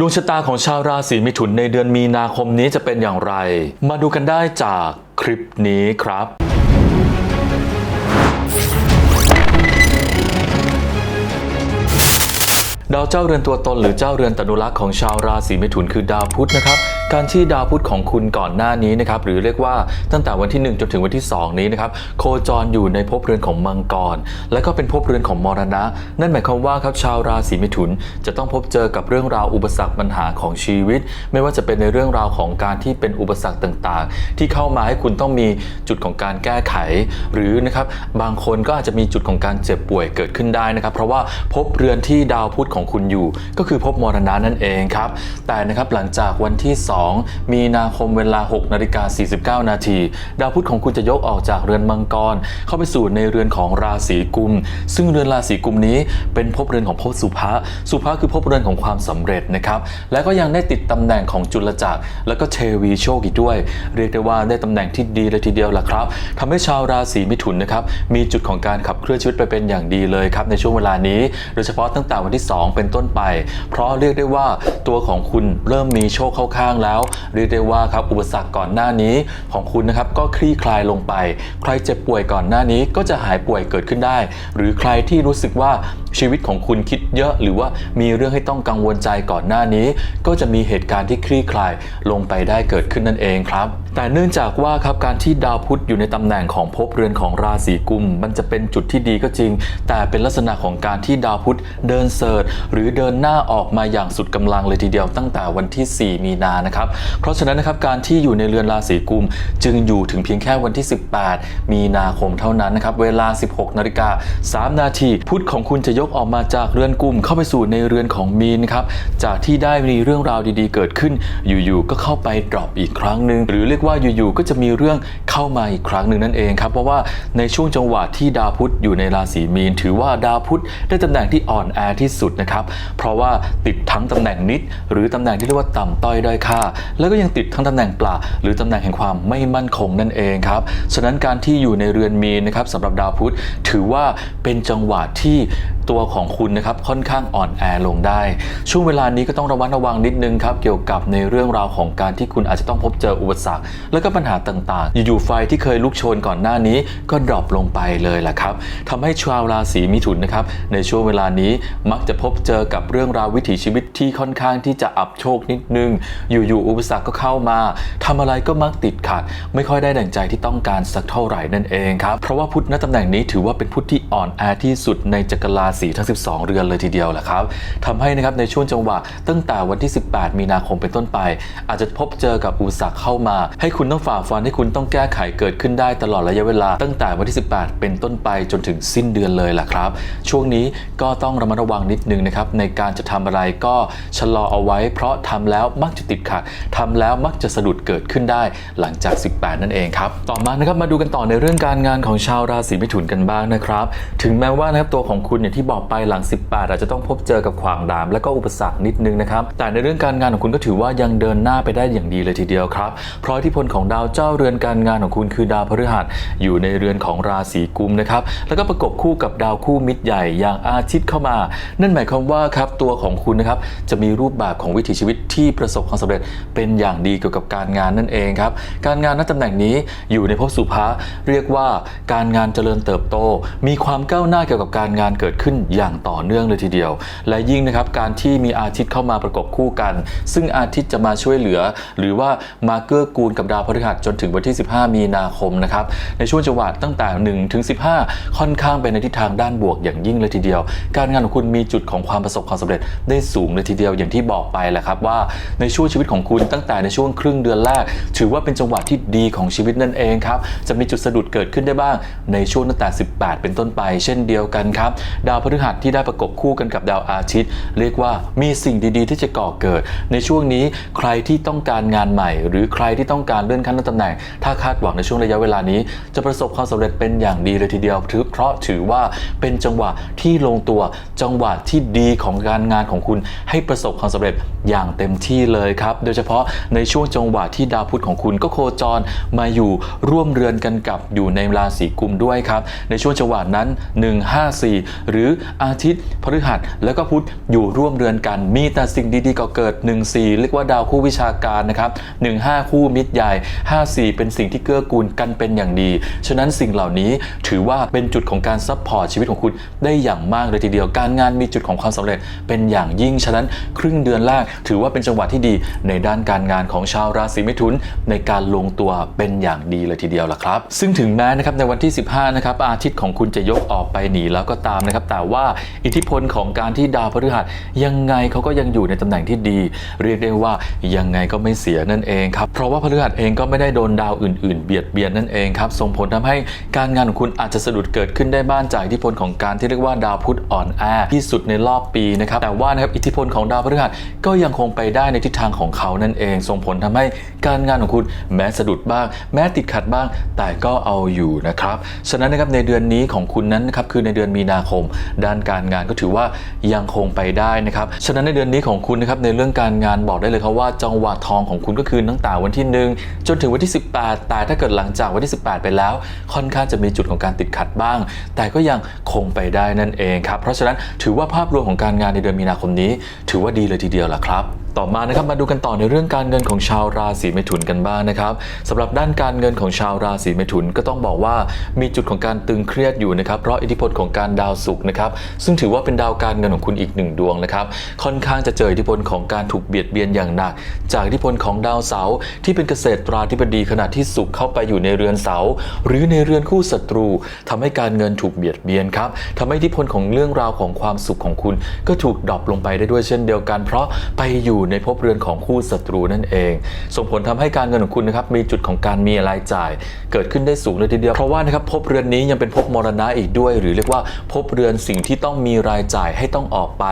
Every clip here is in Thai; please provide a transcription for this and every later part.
ดวงชะตาของชาวราศีมิถุนในเดือนมีนาคมนี้จะเป็นอย่างไร มาดูกันได้จากคลิปนี้ครับ ดาวเจ้าเรือนตัวตนหรือเจ้าเรือนตนุรักษ์ของชาวราศีมิถุนคือดาวพุธนะครับ การที่ดาวพุธของคุณก่อนหน้านี้นะครับหรือเรียกว่าตั้งแต่วันที่ 1 จนถึงวันที่ 2 นี้นะครับโคจรอยู่ในภพเรือนของมังกร และก็เป็นภพเรือนของมรณะ นั่นหมายความว่าครับชาวราศีมิถุน จะต้องพบเจอกับเรื่องราวอุปสรรคปัญหาของชีวิต ไม่ว่าจะเป็นในเรื่องราวของการที่เป็นอุปสรรคต่างๆ ที่เข้ามาให้คุณต้องมีจุดของการแก้ไข หรือนะครับบางคนก็อาจจะมีจุดของการเจ็บป่วยเกิดขึ้นได้นะครับเพราะว่าภพเรือนที่ดาวพุธของคุณอยู่ ก็คือภพมรณะนั่นเองครับแต่นะครับหลังจากวันที่ 2มีนาคมเวลา6นาฬิกา49 นาที ดาวพุธของคุณจะยกออกจากเรือนมังกร เข้าไปสู่ในเรือนของราศีกุม ซึ่งเรือนราศีกุมนี้เป็นภพเรือนของภพสุภะสุภะคือภพเรือนของความสำเร็จนะครับ และก็ยังได้ติดตำแหน่งของจุลจักร แล้วก็เทวีโชคอีกด้วย เรียกได้ว่าได้ตำแหน่งที่ดีเลยทีเดียวล่ะครับทำให้ชาวราศีมิถุนนะครับมีจุดของการขับเคลื่อนชีวิตไปเป็นอย่างดีเลยครับในช่วงเวลานี้ โดยเฉพาะตั้งแต่วันที่ 2 เป็นต้นไป เพราะเรียกได้ว่าตัวของคุณเริ่มมีโชคเข้าข้างแล้วเรียกได้ว่าครับอุปสรรคก่อนหน้านี้ของคุณนะครับก็คลี่คลายลงไป ใครเจ็บป่วยก่อนหน้านี้ก็จะหายป่วยเกิดขึ้นได้ หรือใครที่รู้สึกว่าชีวิตของคุณคิดเยอะหรือว่ามีเรื่องให้ต้องกังวลใจก่อนหน้านี้ ก็จะมีเหตุการณ์ที่คลี่คลายลงไปได้เกิดขึ้นนั่นเองครับ แต่เนื่องจากว่าครับการที่ดาวพุธอยู่ในตำแหน่งของภพเรือนของราศีกุม มันจะเป็นจุดที่ดีก็จริง แต่เป็นลักษณะของการที่ดาวพุธเดินเสิร์ชหรือเดินหน้าออกมาอย่างสุดกำลังเลยทีเดียวตั้งแต่วันที่ 4 มีนานะครับเพราะฉะนั้นนะครับการที่อยู่ในเรือนราศีกุม จึงอยู่ถึงเพียงแค่วันที่ 18 มีนาคมเท่านั้นนะครับเวลา 16นาฬิกา3นาทีพุธของคุณจะยกออกมาจากเรือนกุม เข้าไปสู่ในเรือนของมีนครับจากที่ได้มีเรื่องราวดีๆ เกิดขึ้น อยู่ๆก็เข้าไปดรอปอีกครั้งหนึ่งหรือเรียกว่าอยู่ๆก็จะมีเรื่องเข้ามาอีกครั้งหนึ่งนั่นเองครับเพราะว่าในช่วงจังหวะที่ดาวพุธอยู่ในราศีมีน ถือว่าดาวพุธได้ตำแหน่งที่อ่อนแอที่สุดนะครับเพราะว่าติดทั้งตำแหน่งนิด หรือตำแหน่งที่เรียกว่าต่ำต้อยด้อยค่าแล้วก็ยังติดทั้งตำแหน่งปลาหรือตำแหน่งแห่งความไม่มั่นคงนั่นเองครับฉะนั้นการที่อยู่ในเรือนมีนนะครับสำหรับดาวพุธถือว่าเป็นจังหวะที่ ตัวของคุณนะครับค่อนข้างอ่อนแอลงได้ ช่วงเวลานี้ก็ต้องระวัดระวังนิดนึงครับเกี่ยวกับในเรื่องราวของการที่คุณอาจจะต้องพบเจออุปสรรค แล้วก็ปัญหาต่างๆ อยู่ๆไฟที่เคยลุกโชนก่อนหน้านี้ก็ดรอปลงไปเลยแหละครับทำให้ชาวราศีมิถุนนะครับในช่วงเวลานี้มักจะพบเจอกับเรื่องราววิถีชีวิตที่ค่อนข้างที่จะอับโชคนิดนึง อยู่ๆอุปสรรคก็เข้ามาทำอะไรก็มักติดขัด ไม่ค่อยได้ดั่งใจที่ต้องการสักเท่าไหร่นั่นเองครับเพราะว่าพุธณตำแหน่งนี้ถือว่าเป็นพุธที่อ่อนแอที่สุดในจักรราศทั้ง 12 เรือนเลยทีเดียวแหละครับทำให้นะครับในช่วงจังหวะตั้งแต่วันที่ 18 มีนาคมเป็นต้นไป อาจจะพบเจอกับอุปสรรคเข้ามา ให้คุณต้องฝ่าฟันให้คุณต้องแก้ไขเกิดขึ้นได้ตลอดระยะเวลา ตั้งแต่วันที่ 18 เป็นต้นไปจนถึงสิ้นเดือนเลยแหละครับ ช่วงนี้ก็ต้องระมัดระวังนิดนึงนะครับในการจะทำอะไรก็ชะลอเอาไว้ เพราะทำแล้วมักจะติดขัดทำแล้วมักจะสะดุดเกิดขึ้นได้หลังจาก 18 นั่นเองครับ ต่อมานะครับมาดูกันต่อในเรื่องการงานของชาวราศีมิถุนกันบ้างนะครับ ถึงแม้ว่านะครับตัวของคุณอย่างที่บอกไปหลัง 18 อาจจะต้องพบเจอกับขวางดาม และก็อุปสรรคนิดนึงนะครับ แต่ในเรื่องการงานของคุณก็ถือว่ายังเดินหน้าไปได้อย่างดีเลยทีเดียวครับ เพราะทธิพลของดาวเจ้าเรือนการงานของคุณคือดาวพฤหัสอยู่ในเรือนของราศีกุมนะครับ แล้วก็ประกบคู่กับดาวคู่มิตรใหญ่อย่างอาทิตย์เข้ามา นั่นหมายความว่าครับตัวของคุณนะครับจะมีรูปแบบของวิถีชีวิตที่ประสบความสำเร็จเป็นอย่างดีเกี่ยวกับการงานนั่นเองครับ การงานณตำแหน่งนี้อยู่ในภพสุภะเรียกว่าการงานเจริญเติบโต มีความก้าวหน้าเกี่ยวกับการงานเกิดขึ้นอย่างต่อเนื่องเลยทีเดียว และยิ่งนะครับการที่มีอาทิตย์เข้ามาประกบคู่กัน ซึ่งอาทิตย์จะมาช่วยเหลือ หรือว่ามาเกื้อกูลกับดาวพฤหัสจนถึงวันที่ 15 มีนาคมนะครับในช่วงจังหวะตั้งแต่1ถึง15 ค่อนข้างไปในทิศทางด้านบวกอย่างยิ่งเลยทีเดียว การงานของคุณมีจุดของความประสบความสำเร็จได้สูงเลยทีเดียวอย่างที่บอกไปแหละครับว่าในช่วงชีวิตของคุณตั้งแต่ในช่วงครึ่งเดือนแรก ถือว่าเป็นจังหวะที่ดีของชีวิตนั่นเองครับจะมีจุดสะดุดเกิดขึ้นได้บ้างในช่วงตั้งแต่ 18 เป็นต้นไป เช่นเดียวกันครับดาวพฤหัสที่ได้ประกบคู่กันกับดาวอาทิตย์ เรียกว่ามีสิ่งดีๆ ที่จะก่อเกิด ในช่วงนี้ใครที่ต้องการงานใหม่ หรือใครที่ต้องการเลื่อนขั้นตำแหน่ง ถ้าคาดหวังในช่วงระยะเวลานี้ จะประสบความสำเร็จเป็นอย่างดีเลยทีเดียวถือเพราะถือว่าเป็นจังหวะที่ลงตัวจังหวะที่ดีของการงานของคุณ ให้ประสบความสำเร็จอย่างเต็มที่เลยครับ โดยเฉพาะในช่วงจังหวะที่ดาวพุธของคุณก็โคจรมาอยู่ร่วมเรือนกันกับอยู่ในราศีกุมด้วยครับ ในช่วงจังหวะนั้น 154 หรืออาทิตย์พฤหัส แล้วก็พุธอยู่ร่วมเรือนกัน มีแต่สิ่งดีๆก็เกิด 1 4 เรียกว่าดาวคู่วิชาการนะครับ1 5 คู่มิตรใหญ่ 5 4 เป็นสิ่งที่เกื้อกูลกันเป็นอย่างดี ฉะนั้นสิ่งเหล่านี้ถือว่าเป็นจุดของการซัพพอร์ตชีวิตของคุณได้อย่างมากเลยทีเดียว การงานมีจุดของความสำเร็จเป็นอย่างยิ่ง ฉะนั้นครึ่งเดือนแรกถือว่าเป็นจังหวะที่ดีในด้านการงานของชาวราศีมิถุน ในการลงตัวเป็นอย่างดีเลยทีเดียวล่ะครับ ซึ่งถึงแม้นะครับในวันที่ 15นะครับอาทิตย์ของคุณจะยกออกไปหนีแล้วก็ตามนะครับแต่ว่าอิทธิพลของการที่ดาวพฤหัสยังไงเขาก็ยังอยู่ในตำแหน่งที่ดี เรียกได้ว่ายังไงก็ไม่เสียนั่นเองครับเพราะว่าพฤหัสเองก็ไม่ได้โดนดาวอื่น ๆ เบียดเบียนนั่นเองครับส่งผลทำให้การงานของคุณอาจจะสะดุดเกิดขึ้นได้บ้างจากอิทธิพลของการที่เรียกว่าดาวพุธอ่อนแอที่สุดในรอบปีนะครับแต่ว่านะครับอิทธิพลของดาวพฤหัสก็ยังคงไปได้ในทิศทางของเขานั่นเอง ส่งผลทำให้การงานของคุณแม้สะดุดบ้าง แม้ติดขัดบ้าง แต่ก็เอาอยู่นะครับฉะนั้นนะครับในเดือนนี้ของคุณนั้นนะครับคือในเดือนมีนาคมด้านการงานก็ถือว่ายังคงไปได้นะครับฉะนั้นในเดือนนี้ของคุณนะครับในเรื่องการงานบอกได้เลยครับว่าจังหวะทองของคุณก็คือตั้งแต่วันที่ 1 จนถึงวันที่ 18 แต่ถ้าเกิดหลังจากวันที่ 18 ไปแล้ว ค่อนข้างจะมีจุดของการติดขัดบ้าง แต่ก็ยังคงไปได้นั่นเองครับเพราะฉะนั้นถือว่าภาพรวมของการงานในเดือนมีนาคมนี้ ถือว่าดีเลยทีเดียวล่ะครับต่อมานะครับมาดูกันต่อในเรื่องการเงินของชาวราศีเมถุนกันบ้างนะครับสำหรับด้านการเงินของชาวราศีเมถุนก็ต้องบอกว่ามีจุดของการตึงเครียดอยู่นะครับเพราะอิทธิพลของการดาวศุกร์นะครับซึ่งถือว่าเป็นดาวการเงินของคุณอีกหนึ่งดวงนะครับค่อนข้างจะเจออิทธิพลของการถูกเบียดเบียนอย่างหนัก จากอิทธิพลของดาวเสาร์ที่เป็นเกษตรราธิบดีขณะที่ศุกร์เข้าไปอยู่ในเรือนเสาร์หรือในเรือนคู่ศัตรูทำให้การเงินถูกเบียดเบียนครับทำให้อิทธิพลของเรื่องราวของความสุขของคุณ ก็ถูกดรอปลงไปได้ด้วยเช่นเดียวกัน เพราะไปอยู่ในภพเรือนของคู่ศัตรูนั่นเอง ส่งผลทำให้การเงินของคุณนะครับมีจุดของการมีรายจ่าย เกิดขึ้นได้สูงเลยทีเดียวเพราะว่านะครับภพเรือนนี้ยังเป็นภพมรณะอีกด้วย หรือเรียกว่าภพเรือนสิ่งที่ต้องมีรายจ่ายให้ต้องออกไป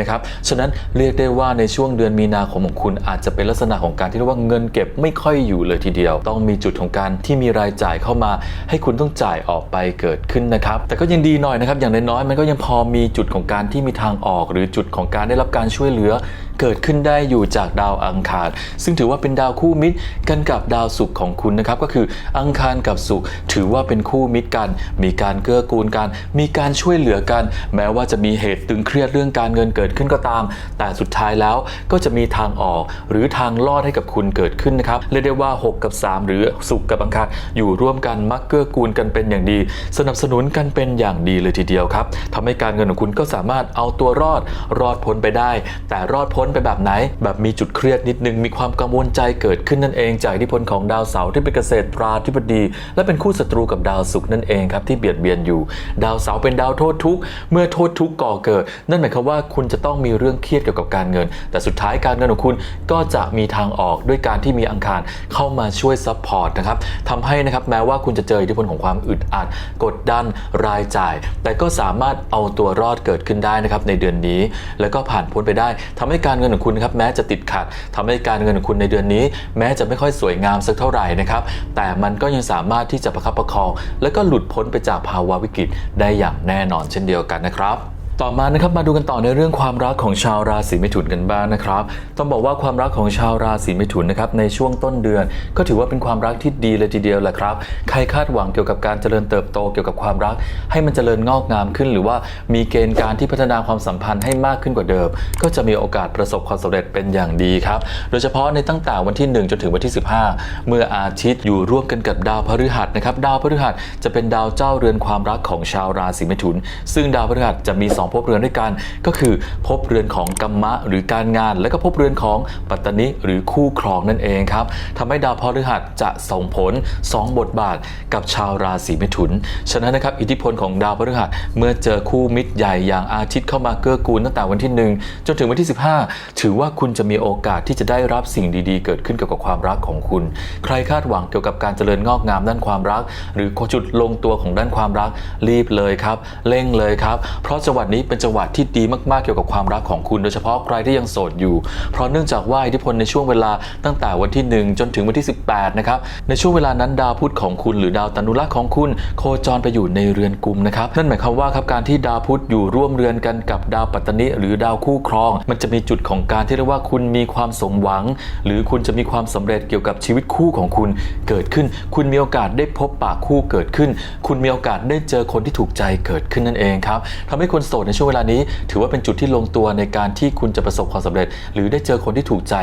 นะครับฉะนั้นเรียกได้ว่าในช่วงเดือนมีนาคมของคุณอาจจะเป็นลักษณะของการที่เรียกว่าเงินเก็บไม่ค่อยอยู่เลยทีเดียว ต้องมีจุดของการที่มีรายจ่ายเข้ามา ให้คุณต้องจ่ายออกไปเกิดขึ้นนะครับ แต่ก็ยังดีหน่อยนะครับ อย่างน้อยๆมันก็ยังพอมีจุดของการที่มีทางออก หรือจุดของการได้รับการช่วยเหลือเกิดขึ้นได้อยู่จากดาวอังคาร ซึ่งถือว่าเป็นดาวคู่มิตรกันกับดาวศุกร์ของคุณนะครับก็คืออังคารกับศุกร์ถือว่าเป็นคู่มิตรกัน มีการเกื้อกูลกัน มีการช่วยเหลือกัน แม้ว่าจะมีเหตุตึงเครียดเรื่องการเงินเกิดขึ้นก็ตาม แต่สุดท้ายแล้วก็จะมีทางออก หรือทางรอดให้กับคุณเกิดขึ้นนะครับเรียกได้ว่า 6 กับ 3 หรือศุกร์กับอังคารอยู่ร่วมกันมักเกื้อกูลกันเป็นอย่างดี สนับสนุนกันเป็นอย่างดีเลยทีเดียวครับทำให้การเงินของคุณก็สามารถเอาตัวรอดรอดพ้นไปได้ แต่รอดพ้นไปแบบไหนแบบมีจุดเครียดนิดนึง มีความกังวลใจเกิดขึ้นนั่นเอง จากอิทธิพลของดาวเสาร์ที่เป็นเกษตราธิบดี และเป็นคู่ศัตรูกับดาวศุกร์นั่นเองครับที่เบียดเบียนอยู่ ดาวเสาร์เป็นดาวโทษทุกข์เมื่อโทษทุกข์ก่อเกิด นั่นหมายความว่าคุณจะต้องมีเรื่องเครียดเกี่ยวกับการเงิน แต่สุดท้ายการเงินของคุณก็จะมีทางออกด้วยการที่มีอังคารเข้ามาช่วยซัพพอร์ตนะครับทำให้นะครับแม้ว่าคุณจะเจออิทธิพลของความอึดอัดกดดันรายจ่าย แต่ก็สามารถเอาตัวรอดเกิดขึ้นได้นะครับในเดือนนี้ แล้วก็ผ่านพ้นไปได้ทำให้การเงินของคุณนะครับแม้จะติดขัดทำให้การเงินของคุณในเดือนนี้ แม้จะไม่ค่อยสวยงามสักเท่าไหร่นะครับแต่มันก็ยังสามารถที่จะประคับประคอง และก็หลุดพ้นไปจากภาวะวิกฤตได้อย่างแน่นอนเช่นเดียวกันนะครับ ต่อมานะครับมาดูกันต่อในเรื่องความรักของชาวราศีเมถุนกันบ้างนะครับต้องบอกว่าความรักของชาวราศีเมถุนนะครับในช่วงต้นเดือน ก็ถือว่าเป็นความรักที่ดีเลยทีเดียวแหละครับ ใครคาดหวังเกี่ยวกับการเจริญเติบโตเกี่ยวกับความรัก ให้มันเจริญงอกงามขึ้น หรือว่ามีเกณฑ์การที่พัฒนาความสัมพันธ์ให้มากขึ้นกว่าเดิม ก็จะมีโอกาสประสบความสำเร็จเป็นอย่างดีครับโดยเฉพาะในตั้งแต่วันที่ 1 จนถึงวันที่ 15 เมื่ออาทิตย์อยู่ร่วมกันกับดาวพฤหัสนะครับดาวพฤหัสจะเป็นดาวเจ้าเรือนความรักของชาวราศีเมถุน ซึ่งดาวพฤหัสจะมีสองภพเรือนด้วยกัน ก็คือภพเรือนของกัมมะหรือการงาน และก็ภพเรือนของปัตตนิหรือคู่ครองนั่นเองครับทำให้ดาวพฤหัสจะส่งผล 2 บทบาทกับชาวราศีเมถุน ฉะนั้นนะครับอิทธิพลของดาวพฤหัสเมื่อเจอคู่มิตรใหญ่อย่างอาทิตย์เข้ามาเกื้อกูลตั้งแต่วันที่ 1 จนถึงวันที่ 15 ถือว่าคุณจะมีโอกาสที่จะได้รับสิ่งดีๆ เกิดขึ้นเกี่ยวกับความรักของคุณ ใครคาดหวังเกี่ยวกับการเจริญงอกงามด้านความรัก หรือจุดลงตัวของด้านความรักรีบเลยครับเร่งเลยครับ เพราะจังหวัดนี้เป็นจังหวัดที่ดีมากๆเกี่ยวกับความรักของคุณโดยเฉพาะใครที่ยังโสดอยู่ เพราะเนื่องจากว่าอิทธิพลในช่วงเวลาตั้งแต่วันที่ 1 จนถึงวันที่ 18 นะครับ ในช่วงเวลานั้นดาวพุธของคุณหรือดาวตนุรักษ์ของคุณ โคจรไปอยู่ในเรือนกุมนะครับ นั่นหมายความว่าครับการที่ดาวพุธอยู่ร่วมเรือนกันกับดาวปัตตนิหรือดาวคู่ครอง มันจะมีจุดของการที่เรียกว่าคุณมีความสมหวัง หรือคุณจะมีความสำเร็จเกี่ยวกับชีวิตคู่ของคุณเกิดขึ้น คุณมีโอกาสได้พบปะคู่เกิดขึ้น คุณมีโอกาสได้เจอคนที่ถูกใจเกิดขึ้นนั่นเองครับทำให้คนโสดในช่วงเวลานี้ ถือว่าเป็นจุดที่ลงตัวในการที่คุณจะประสบความสำเร็จ หรือได้เจอคนที่ถูกใจ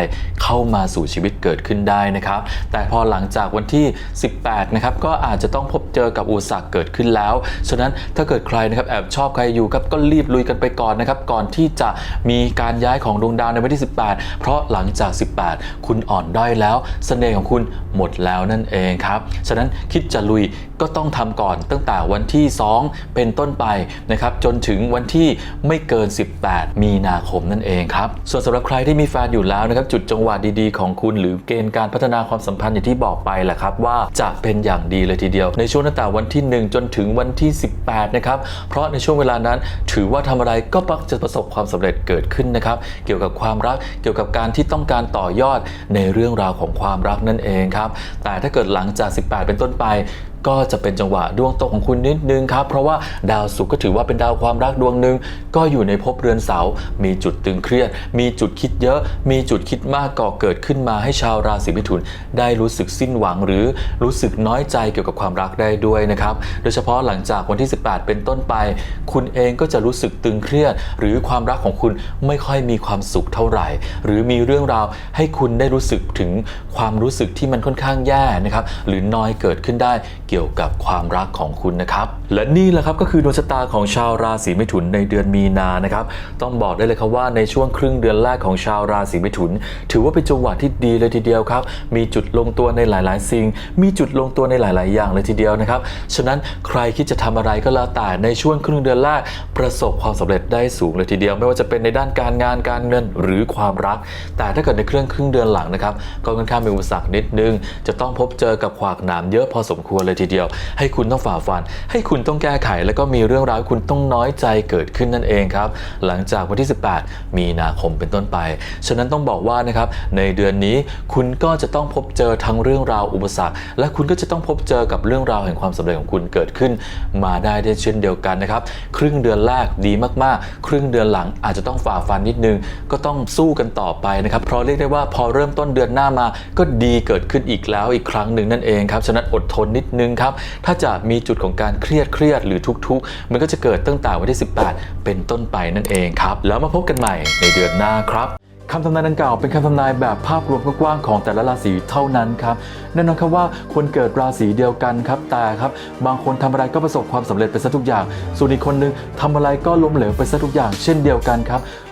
เข้ามาสู่ชีวิตเกิดขึ้นได้นะครับ แต่พอหลังจากวันที่ 18 นะครับ ก็อาจจะต้องพบเจอกับอุปสรรคเกิดขึ้นแล้ว ฉะนั้นถ้าเกิดใครนะครับแอบชอบใครอยู่ครับก็รีบลุยกันไปก่อนนะครับก่อนที่จะมีการย้ายของดวงดาวในวันที่ 18 เพราะหลังจาก 18 คุณอ่อนด้อยแล้วเสน่ห์ของคุณหมดแล้วนั่นเองครับ ฉะนั้นคิดจะลุยก็ต้องทำก่อนตั้งแต่วันที่ 2 เป็นต้นไปนะครับจนถึงวันที่ไม่เกิน 18 มีนาคมนั่นเองครับ ส่วนสำหรับใครที่มีแฟนอยู่แล้วนะครับจุดจังหวะดีๆของคุณ หรือเกณฑ์การพัฒนาความสัมพันธ์อย่างที่บอกไปแหละครับว่าจะเป็นอย่างดีเลยทีเดียว ในช่วงตั้งแต่วันที่ 1 จนถึงวันที่ 18 นะครับ เพราะในช่วงเวลานั้นถือว่าทำอะไรก็มักจะประสบความสำเร็จเกิดขึ้นนะครับ เกี่ยวกับความรักเกี่ยวกับการที่ต้องการต่อยอดในเรื่องราวของความรักนั่นเองครับแต่ถ้าเกิดหลังจาก 18 เป็นต้นไป ก็จะเป็นจังหวะดวงตกของคุณนิดนึงครับ เพราะว่าดาวศุกร์ก็ถือว่าเป็นดาวความรักดวงหนึ่งก็อยู่ในภพเรือนเสาร์มีจุดตึงเครียด มีจุดคิดเยอะ มีจุดคิดมากก่อเกิดขึ้นมาให้ชาวราศีมิถุน ได้รู้สึกสิ้นหวังหรือรู้สึกน้อยใจเกี่ยวกับความรักได้ด้วยนะครับ โดยเฉพาะหลังจากวันที่ 18 เป็นต้นไป คุณเองก็จะรู้สึกตึงเครียด หรือความรักของคุณไม่ค่อยมีความสุขเท่าไหร่ หรือมีเรื่องราวให้คุณได้รู้สึกถึงความรู้สึกที่มันค่อนข้างแย่นะครับหรือน้อยเกิดขึ้นได้เกี่ยวกับความรักของคุณนะครับ และนี่แหละครับก็คือดวงชะตาของชาวราศีมิถุนในเดือนมีนานะครับ ต้องบอกได้เลยครับว่าในช่วงครึ่งเดือนแรกของชาวราศีมิถุน ถือว่าเป็นจังหวะที่ดีเลยทีเดียวครับ มีจุดลงตัวในหลาย ๆ สิ่ง มีจุดลงตัวในหลาย ๆ อย่างเลยทีเดียวนะครับ ฉะนั้นใครคิดจะทำอะไรก็แล้วแต่ในช่วงครึ่งเดือนแรกประสบความสำเร็จได้สูงเลยทีเดียว ไม่ว่าจะเป็นในด้านการงานการเงินหรือความรัก แต่ถ้าเกิดในเครื่องครึ่งเดือนหลังนะครับก็ค่อนข้างมีอุปสรรคนิดนึง จะต้องพบเจอกับขวากหนามเยอะพอสมควรเลยทีเดียว ให้คุณต้องฝ่าฟัน ให้คุณต้องแก้ไข แล้วก็มีเรื่องราวคุณต้องน้อยใจเกิดขึ้นนั่นเองครับ หลังจากวันที่ 18 มีนาคมเป็นต้นไป ฉะนั้นต้องบอกว่านะครับในเดือนนี้คุณก็จะต้องพบเจอทั้งเรื่องราวอุปสรรค และคุณก็จะต้องพบเจอกับเรื่องราวแห่งความสำเร็จของคุณเกิดขึ้น มาได้ด้วยเช่นเดียวกันนะครับ ครึ่งเดือนแรกดีมากๆ ครึ่งเดือนหลังอาจจะต้องฝ่าฟันนิดนึง ก็ต้องสู้กันต่อไปนะครับ เพราะเรียกได้ว่าพอเริ่มต้นเดือนหน้ามา ก็ดีเกิดขึ้นอีกแล้วอีกครั้งหนึ่งนั่นเองครับ ฉะนั้นอดทนนิดนึงครับ ถ้าจะมีจุดของการเครียดเครียดหรือทุกๆ มันก็จะเกิดตั้งแต่วันที่ 18 เป็นต้นไปนั่นเองครับ แล้วมาพบกันใหม่ในเดือนหน้าครับคำทำนายดังกล่าวเป็นคำทำนายแบบภาพรวมกว้างๆของแต่ละราศีเท่านั้นครับแน่นอนครับว่าคนเกิดราศีเดียวกันครับแต่ครับ บางคนทำอะไรก็ประสบความสำเร็จไปซะทุกอย่าง ส่วนอีกคนนึงทำอะไรก็ล้มเหลวไปซะทุกอย่าง เช่นเดียวกันครับ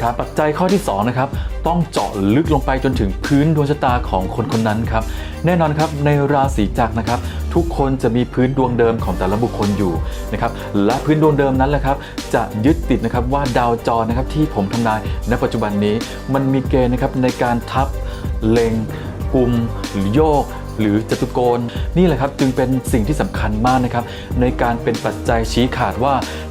ครับ ปัจจัยข้อที่สองนะครับ ต้องเจาะลึกลงไปจนถึงพื้นดวงชะตาของคนคนนั้นครับ แน่นอนครับในราศีจักรนะครับ ทุกคนจะมีพื้นดวงเดิมของแต่ละบุคคลอยู่นะครับ และพื้นดวงเดิมนั้นแหละครับ จะยึดติดนะครับว่าดาวจรนะครับที่ผมทำนายณปัจจุบันนี้ มันมีเกณฑ์นะครับในการทับเล็งกลุ่มหรือโยกหรือจตุโกณนี่แหละครับจึงเป็นสิ่งที่สำคัญมากนะครับ ในการเป็นปัจจัยชี้ขาดว่า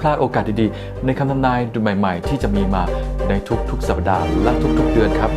พลาดโอกาสดีๆ ในคำทำนายใหม่ ๆ ที่จะมีมาในทุกๆ สัปดาห์และทุกๆ เดือนครับ